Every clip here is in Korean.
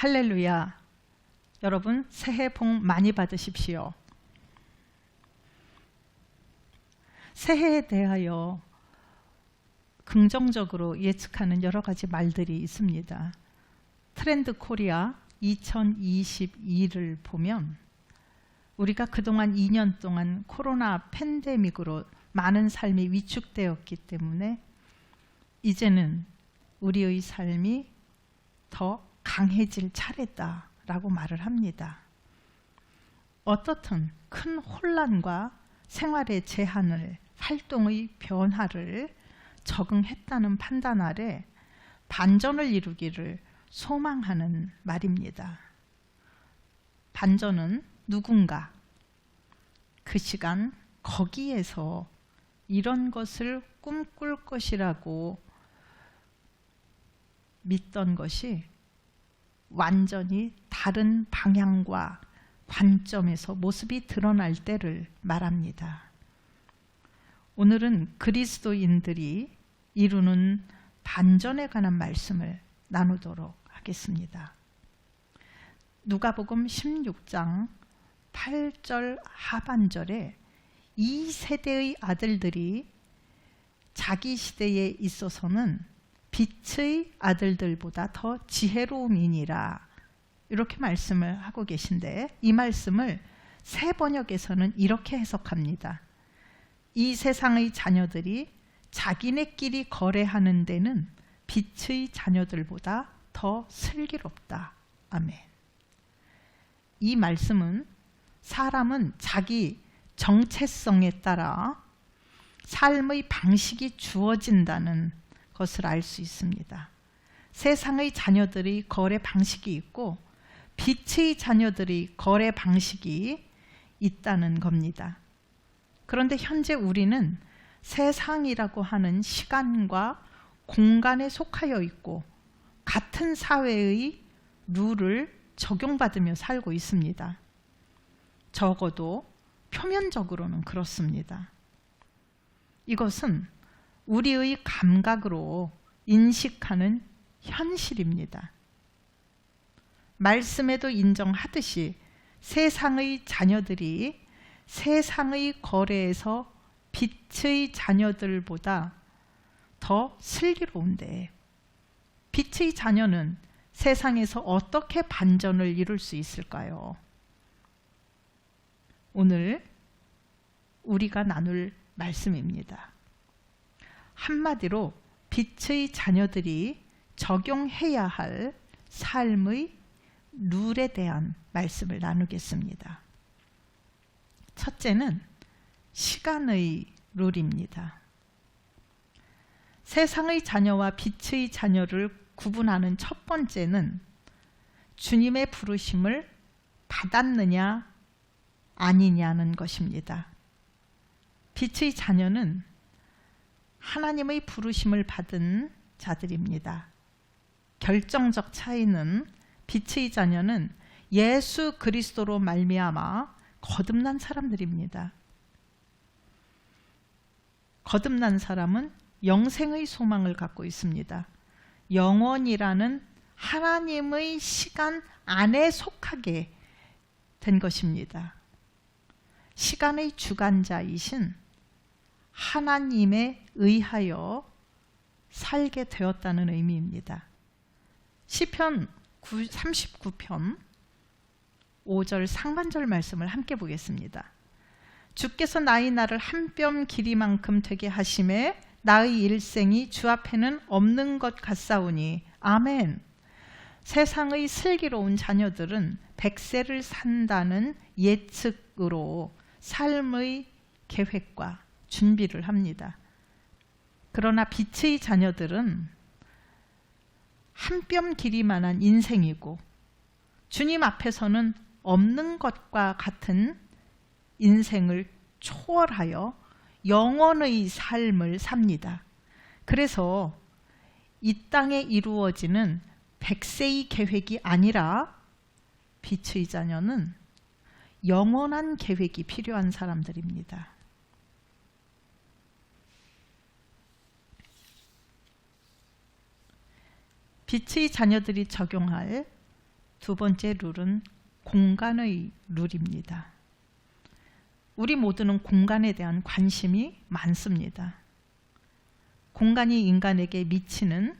할렐루야. 여러분 새해 복 많이 받으십시오. 새해에 대하여 긍정적으로 예측하는 여러 가지 말들이 있습니다. 트렌드 코리아 2022를 보면 우리가 그동안 2년 동안 코로나 팬데믹으로 많은 삶이 위축되었기 때문에 이제는 우리의 삶이 더 강해질 차례다라고 말을 합니다. 어떻든 큰 혼란과 생활의 제한을 활동의 변화를 적응했다는 판단 아래 반전을 이루기를 소망하는 말입니다. 반전은 누군가 그 시간 거기에서 이런 것을 꿈꿀 것이라고 믿던 것이 완전히 다른 방향과 관점에서 모습이 드러날 때를 말합니다. 오늘은 그리스도인들이 이루는 반전에 관한 말씀을 나누도록 하겠습니다. 누가복음 16장 8절 하반절에 이 세대의 아들들이 자기 시대에 있어서는 빛의 아들들보다 더 지혜로움이니라 이렇게 말씀을 하고 계신데 이 말씀을 새 번역에서는 이렇게 해석합니다. 이 세상의 자녀들이 자기네끼리 거래하는 데는 빛의 자녀들보다 더 슬기롭다. 아멘. 이 말씀은 사람은 자기 정체성에 따라 삶의 방식이 주어진다는 것을 알 수 있습니다. 세상의 자녀들이 거래 방식이 있고 빛의 자녀들이 거래 방식이 있다는 겁니다. 그런데 현재 우리는 세상이라고 하는 시간과 공간에 속하여 있고 같은 사회의 룰을 적용받으며 살고 있습니다. 적어도 표면적으로는 그렇습니다. 이것은 우리의 감각으로 인식하는 현실입니다. 말씀에도 인정하듯이 세상의 자녀들이 세상의 거래에서 빛의 자녀들보다 더 슬기로운데 빛의 자녀는 세상에서 어떻게 반전을 이룰 수 있을까요? 오늘 우리가 나눌 말씀입니다. 한마디로 빛의 자녀들이 적용해야 할 삶의 룰에 대한 말씀을 나누겠습니다. 첫째는 시간의 룰입니다. 세상의 자녀와 빛의 자녀를 구분하는 첫 번째는 주님의 부르심을 받았느냐 아니냐는 것입니다. 빛의 자녀는 하나님의 부르심을 받은 자들입니다. 결정적 차이는 빛의 자녀는 예수 그리스도로 말미암아 거듭난 사람들입니다. 거듭난 사람은 영생의 소망을 갖고 있습니다. 영원이라는 하나님의 시간 안에 속하게 된 것입니다. 시간의 주관자이신 하나님에 의하여 살게 되었다는 의미입니다. 시편 39편 5절 상반절 말씀을 함께 보겠습니다. 주께서 나의 날을 한뼘 길이만큼 되게 하심에 나의 일생이 주 앞에는 없는 것 같사오니 아멘. 세상의 슬기로운 자녀들은 백세를 산다는 예측으로 삶의 계획과 준비를 합니다. 그러나 빛의 자녀들은 한 뼘 길이만한 인생이고 주님 앞에서는 없는 것과 같은 인생을 초월하여 영원의 삶을 삽니다. 그래서 이 땅에 이루어지는 백세의 계획이 아니라 빛의 자녀는 영원한 계획이 필요한 사람들입니다. 빛의 자녀들이 적용할 두 번째 룰은 공간의 룰입니다. 우리 모두는 공간에 대한 관심이 많습니다. 공간이 인간에게 미치는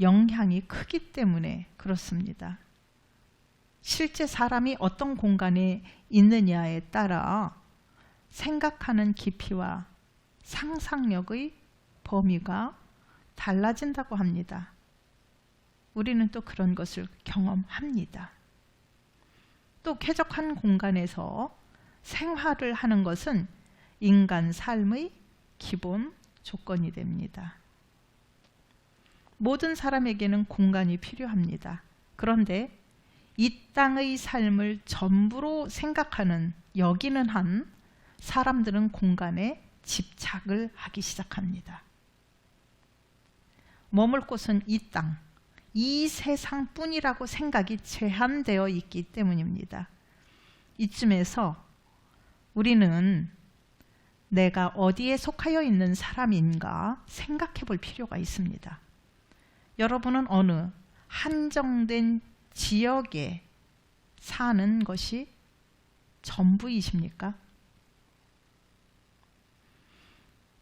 영향이 크기 때문에 그렇습니다. 실제 사람이 어떤 공간에 있느냐에 따라 생각하는 깊이와 상상력의 범위가 달라진다고 합니다. 우리는 또 그런 것을 경험합니다. 또 쾌적한 공간에서 생활을 하는 것은 인간 삶의 기본 조건이 됩니다. 모든 사람에게는 공간이 필요합니다. 그런데 이 땅의 삶을 전부로 생각하는 여기는 한 사람들은 공간에 집착을 하기 시작합니다. 머물 곳은 이 땅, 이 세상뿐이라고 생각이 제한되어 있기 때문입니다. 이쯤에서 우리는 내가 어디에 속하여 있는 사람인가 생각해 볼 필요가 있습니다. 여러분은 어느 한정된 지역에 사는 것이 전부이십니까?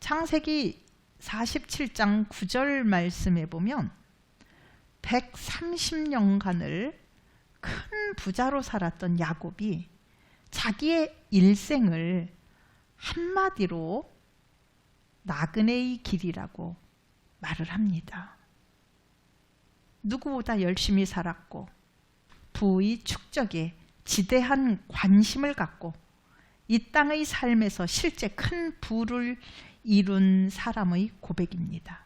창세기 47장 9절 말씀에 보면 130년간을 큰 부자로 살았던 야곱이 자기의 일생을 한마디로 나그네의 길이라고 말을 합니다. 누구보다 열심히 살았고 부의 축적에 지대한 관심을 갖고 이 땅의 삶에서 실제 큰 부를 이룬 사람의 고백입니다.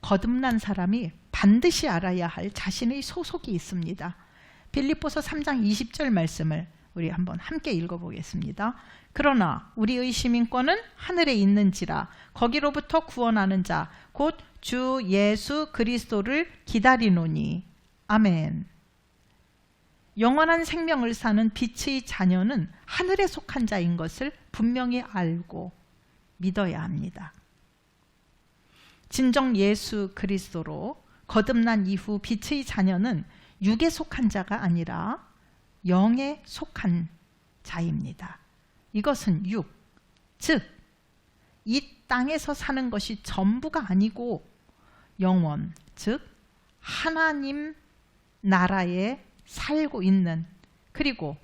거듭난 사람이 반드시 알아야 할 자신의 소속이 있습니다. 빌립보서 3장 20절 말씀을 우리 한번 함께 읽어보겠습니다. 그러나 우리의 시민권은 하늘에 있는지라 거기로부터 구원하는 자 곧 주 예수 그리스도를 기다리노니 아멘. 영원한 생명을 사는 빛의 자녀는 하늘에 속한 자인 것을 분명히 알고 믿어야 합니다. 진정 예수 그리스도로 거듭난 이후 빛의 자녀는 육에 속한 자가 아니라 영에 속한 자입니다. 이것은 육, 즉, 이 땅에서 사는 것이 전부가 아니고 영원, 즉, 하나님 나라에 살고 있는 그리고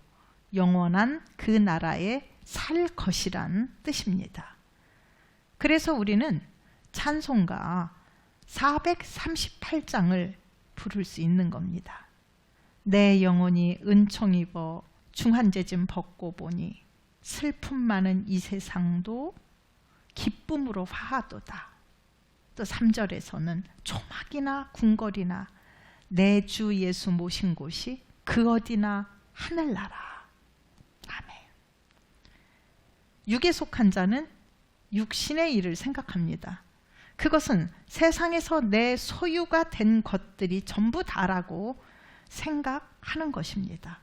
영원한 그 나라에 살 것이란 뜻입니다. 그래서 우리는 찬송가 438장을 부를 수 있는 겁니다. 내 영혼이 은총 입어 중한제짐 벗고 보니 슬픔 많은 이 세상도 기쁨으로 화하도다. 또 3절에서는 조막이나 궁궐이나 내 주 예수 모신 곳이 그 어디나 하늘나라. 아멘. 육에 속한 자는 육신의 일을 생각합니다. 그것은 세상에서 내 소유가 된 것들이 전부 다라고 생각하는 것입니다.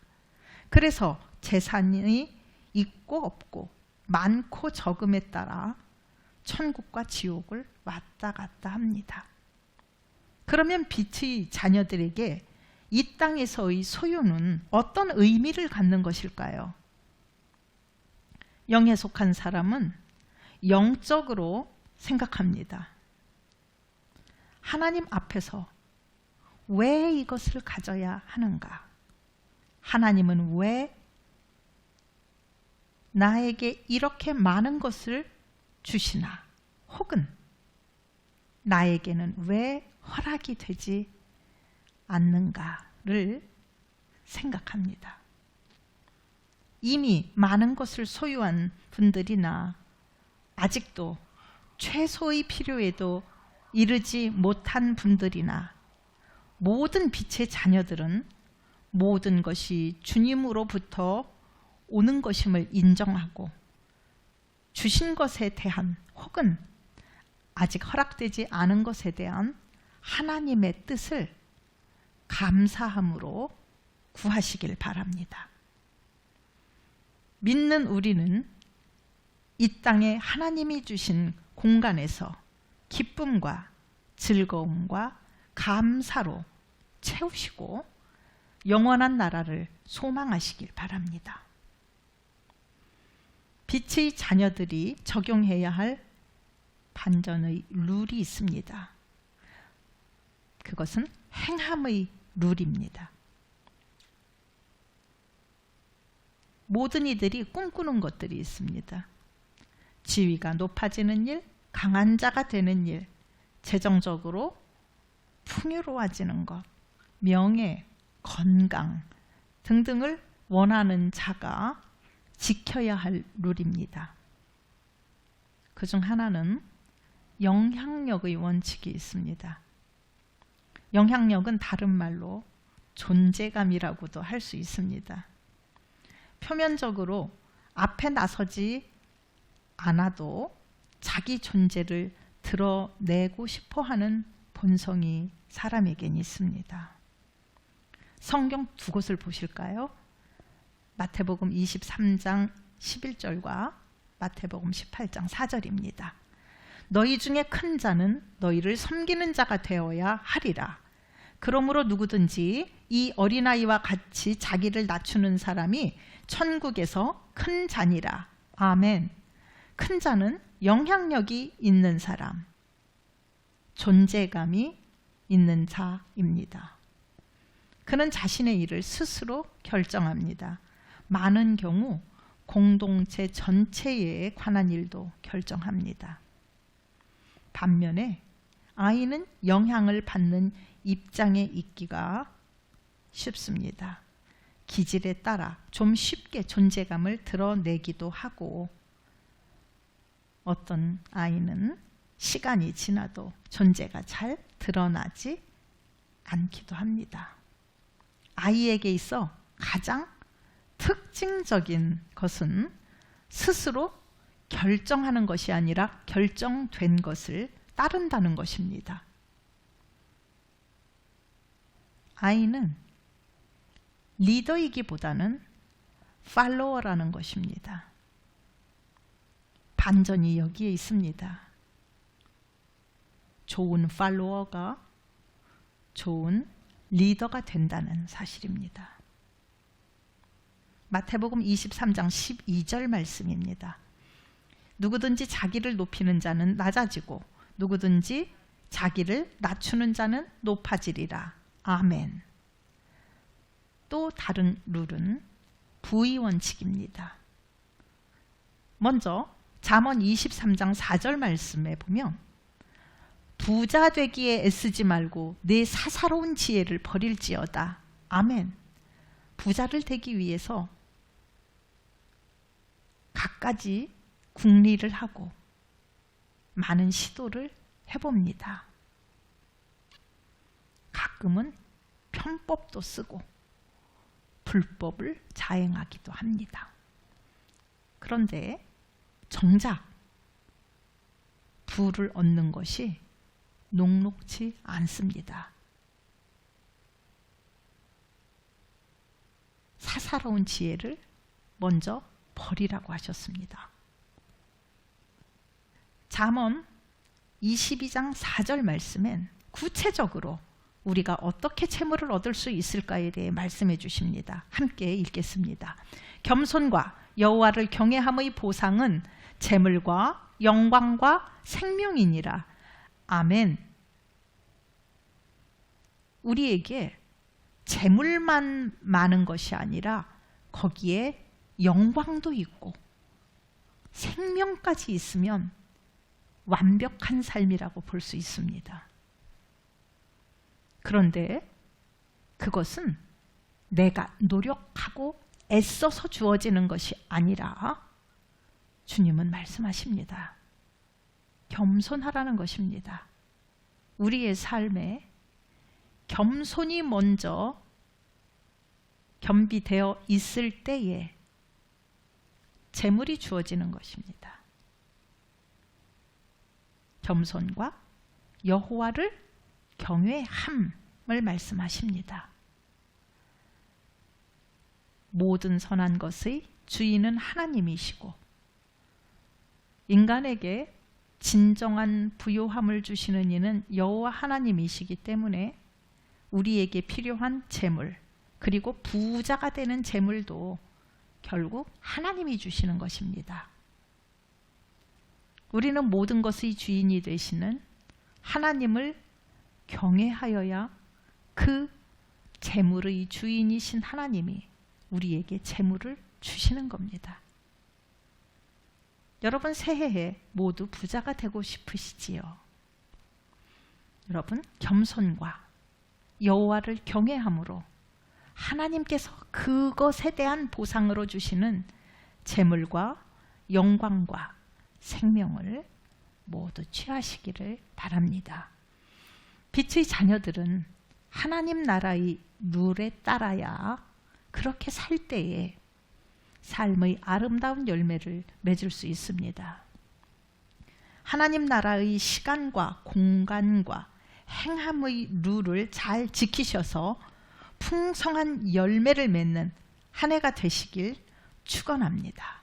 그래서 재산이 있고 없고 많고 적음에 따라 천국과 지옥을 왔다 갔다 합니다. 그러면 빛의 자녀들에게 이 땅에서의 소유는 어떤 의미를 갖는 것일까요? 영에 속한 사람은 영적으로 생각합니다. 하나님 앞에서 왜 이것을 가져야 하는가? 하나님은 왜 나에게 이렇게 많은 것을 주시나? 혹은 나에게는 왜 허락이 되지 않는가를 생각합니다. 이미 많은 것을 소유한 분들이나 아직도 최소의 필요에도 이르지 못한 분들이나 모든 빛의 자녀들은 모든 것이 주님으로부터 오는 것임을 인정하고 주신 것에 대한 혹은 아직 허락되지 않은 것에 대한 하나님의 뜻을 감사함으로 구하시길 바랍니다. 믿는 우리는 이 땅에 하나님이 주신 공간에서 기쁨과 즐거움과 감사로 채우시고 영원한 나라를 소망하시길 바랍니다. 빛의 자녀들이 적용해야 할 반전의 룰이 있습니다. 그것은 행함의 룰입니다. 모든 이들이 꿈꾸는 것들이 있습니다. 지위가 높아지는 일, 강한 자가 되는 일, 재정적으로 풍요로워지는 것, 명예, 건강 등등을 원하는 자가 지켜야 할 룰입니다. 그 중 하나는 영향력의 원칙이 있습니다. 영향력은 다른 말로 존재감이라고도 할 수 있습니다. 표면적으로 앞에 나서지 않아도 자기 존재를 드러내고 싶어 하는 본성이 사람에겐 있습니다. 성경 두 곳을 보실까요? 마태복음 23장 11절과 마태복음 18장 4절입니다. 너희 중에 큰 자는 너희를 섬기는 자가 되어야 하리라. 그러므로 누구든지 이 어린아이와 같이 자기를 낮추는 사람이 천국에서 큰 자니라. 아멘. 큰 자는 영향력이 있는 사람, 존재감이 있는 자입니다. 그는 자신의 일을 스스로 결정합니다. 많은 경우 공동체 전체에 관한 일도 결정합니다. 반면에 아이는 영향을 받는 입장에 있기가 쉽습니다. 기질에 따라 좀 쉽게 존재감을 드러내기도 하고 어떤 아이는 시간이 지나도 존재가 잘 드러나지 않기도 합니다. 아이에게 있어 가장 특징적인 것은 스스로 결정하는 것이 아니라 결정된 것을 따른다는 것입니다. 아이는 리더이기보다는 팔로워라는 것입니다. 반전이 여기에 있습니다. 좋은 팔로워가 좋은 리더가 된다는 사실입니다. 마태복음 23장 12절 말씀입니다. 누구든지 자기를 높이는 자는 낮아지고 누구든지 자기를 낮추는 자는 높아지리라. 아멘. 또 다른 룰은 부의 원칙입니다. 먼저 잠언 23장 4절 말씀에 보면 부자 되기에 애쓰지 말고 내 사사로운 지혜를 버릴지어다. 아멘. 부자를 되기 위해서 갖가지 궁리를 하고 많은 시도를 해봅니다. 가끔은 편법도 쓰고 불법을 자행하기도 합니다. 그런데 정작 부를 얻는 것이 녹록지 않습니다. 사사로운 지혜를 먼저 버리라고 하셨습니다. 잠언 22장 4절 말씀엔 구체적으로 우리가 어떻게 채무를 얻을 수 있을까에 대해 말씀해 주십니다. 함께 읽겠습니다. 겸손과 여호와를 경외함의 보상은 재물과 영광과 생명이니라. 아멘. 우리에게 재물만 많은 것이 아니라 거기에 영광도 있고 생명까지 있으면 완벽한 삶이라고 볼 수 있습니다. 그런데 그것은 내가 노력하고 애써서 주어지는 것이 아니라 주님은 말씀하십니다. 겸손하라는 것입니다. 우리의 삶에 겸손이 먼저 겸비되어 있을 때에 재물이 주어지는 것입니다. 겸손과 여호와를 경외함을 말씀하십니다. 모든 선한 것의 주인은 하나님이시고 인간에게 진정한 부요함을 주시는 이는 여호와 하나님이시기 때문에 우리에게 필요한 재물, 그리고 부자가 되는 재물도 결국 하나님이 주시는 것입니다. 우리는 모든 것의 주인이 되시는 하나님을 경외하여야 그 재물의 주인이신 하나님이 우리에게 재물을 주시는 겁니다. 여러분 새해에 모두 부자가 되고 싶으시지요. 여러분 겸손과 여호와를 경외함으로 하나님께서 그것에 대한 보상으로 주시는 재물과 영광과 생명을 모두 취하시기를 바랍니다. 빛의 자녀들은 하나님 나라의 룰에 따라야 그렇게 살 때에 삶의 아름다운 열매를 맺을 수 있습니다. 하나님 나라의 시간과 공간과 행함의 룰을 잘 지키셔서 풍성한 열매를 맺는 한 해가 되시길 축원합니다.